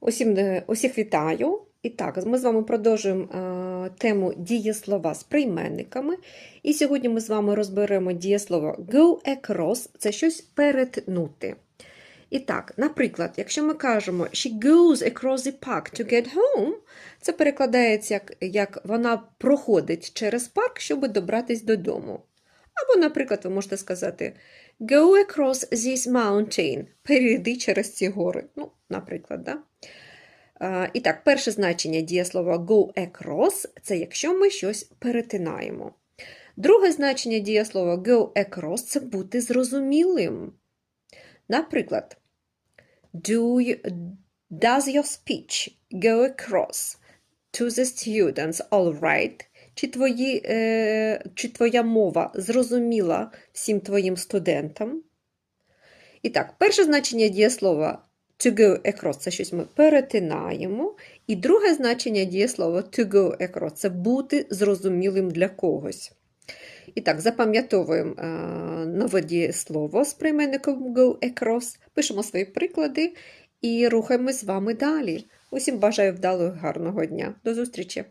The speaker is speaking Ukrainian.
Усім, е, усіх вітаю. І так, ми з вами продовжуємо е, тему дієслова з прийменниками. І сьогодні ми з вами розберемо дієслово go across це щось перетнути. І так, наприклад, якщо ми кажемо she goes across the park to get home, це перекладається як, як вона проходить через парк, щоб добратись додому. Або, наприклад, ви можете сказати Go across this mountain. Перейди через ці гори. Ну, наприклад, да? А, І так, перше значення дієслова go across це якщо ми щось перетинаємо. Друге значення дієслова go across це бути зрозумілим. Наприклад, Do you, does your speech go across to the students all right? Чи, твої, е, чи твоя мова зрозуміла всім твоїм студентам? І так, перше значення дієслова to go across це щось ми перетинаємо. І друге значення дієслова to go across це бути зрозумілим для когось. І так, запам'ятовуємо е, нове дієслово з прийменником go across, пишемо свої приклади і рухаємось з вами далі. Усім бажаю вдалого гарного дня. До зустрічі!